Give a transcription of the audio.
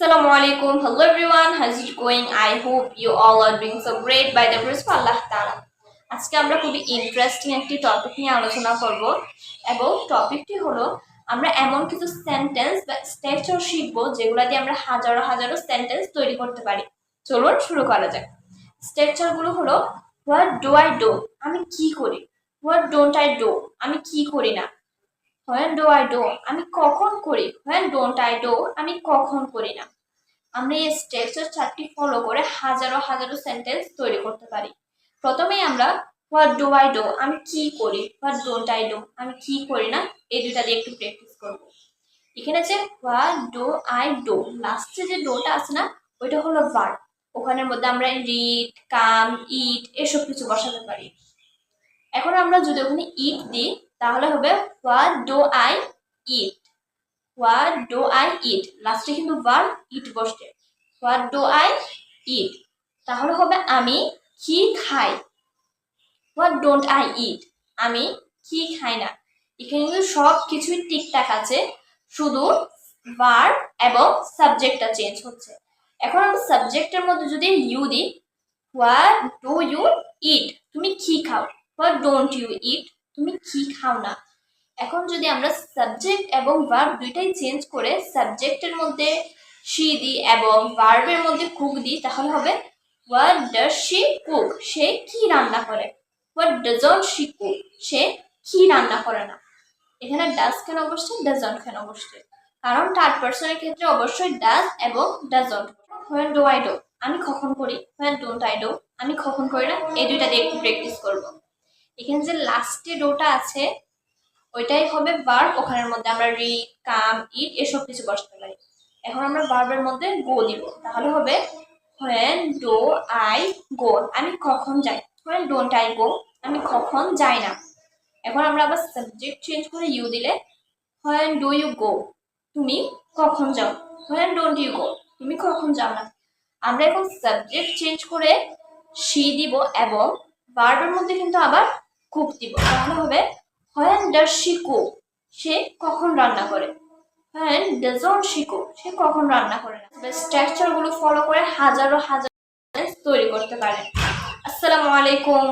Assalamu alaikum. Hello, everyone. How's it going? I hope you all are doing so great by the grace of Allah Ta'ala. আজকে আমরা খুবই interesting একটি topic নিয়ে আলোচনা করব এবং টপিকটি হলো, আমরা এমন কিছু সেন্টেন্স বা স্ট্রাকচার শিখব যেগুলো দিয়ে আমরা হাজারো হাজারো সেন্টেন্স তৈরি করতে পারি চলুন শুরু করা যাক স্ট্রাকচারগুলো হলো হোয়াট ডু আই ডো আমি কি করি হোয়াট ডোন্ট আই ডো আমি কি করি না হোয়েন ডো আই ডো আমি কখন করি? হোয়েন ডোন্ট আই ডো আমি কখন করি না। আমরা এই স্টেপসের চারটি ফলো করে হাজারো হাজারো সেন্টেন্স তৈরি করতে পারি। প্রথমেই আমরা হোয়াট ডো আই ডো আমি কি করি? হোয়াট ডোন্ট আই ডো আমি কি করি না? এই দুটা দিয়ে একটু প্র্যাকটিস করব। এখানে আছে হোয়াট ডো আই ডো লাস্টে যে ডোটা আছে না, ওইটা হলো ভার্ব ওখানের মধ্যে আমরা রিড কাম ইট এসব কিছু বসাতে পারি। এখন আমরা যদি ওখানে ইট দিই তাহলে হবে what do I eat what do I eat লাস্টে কিন্তু ভার ইট বসবে হোয়াট ডো আই ইট তাহলে হবে, আমি কি খাই? হোয়াট ডোন্ট আই ইট আমি কি খাই না? এখানে কিন্তু সব কিছুই ঠিকঠাক আছে শুধু ভার এবং সাবজেক্টটা চেঞ্জ হচ্ছে। এখন আমরা সাবজেক্টের মধ্যে যদি ইউ দিই হোয়াট ডু ইউ ইট তুমি কি খাও? হোয়াট ডোন্ট ইউ ইট তুমি কি খাও না? এখন যদি আমরা সাবজেক্ট এবং ভার্ব দুইটাই চেঞ্জ করে সাবজেক্টের মধ্যে শি দিই এবং ভার্বের মধ্যে কুক দিই, তাহলে হবে হোয়াট ডাজ শি কুক সে কি রান্না করে? হোয়াট ডাজন্ট শি কুক সে কি রান্না করে না? এখানে ডাজ কেন বসছে? ডাজন্ট কেন বসছে? কারণ থার্ড পার্সনের ক্ষেত্রে অবশ্যই ডাজ এবং doesn't when do I do আমি কখন করি? হোয়েন ডোন্ট আই ডো আমি কখন করি না? এই দুইটা দিয়ে একটু প্র্যাকটিস করব। এখানে যে লাস্টে ডোটা আছে, ওইটাই হবে ভার্ব ওখানের মধ্যে আমরা রি কাম ইট এসব কিছু বসতে পারি। এখন আমরা ভার্বের মধ্যে গো দিব। তাহলে হবে হোয়েন ডো আই গো আমি কখন যাই? হোয়েন ডোন্ট আই গো আমি কখন যাই না? এখন আমরা আবার সাবজেক্ট চেঞ্জ করে ইউ দিলে হোয়েন ডু ইউ গো তুমি কখন যাও? হোয়েন ডোন্ট ইউ গো তুমি কখন যাও না? আমরা এখন সাবজেক্ট চেঞ্জ করে সি দিব এবং ভার্বের মধ্যে কিন্তু আবার কুক দিব। তাহলে হবে, হোয়েন ডাজ শি কুক সে কখন রান্না করে? হোয়েন ডাজন্ট শি কুক সে কখন রান্না করে না? স্ট্রাকচারগুলো ফলো করে হাজারো হাজার তৈরি করতে পারে। আসসালামু আলাইকুম।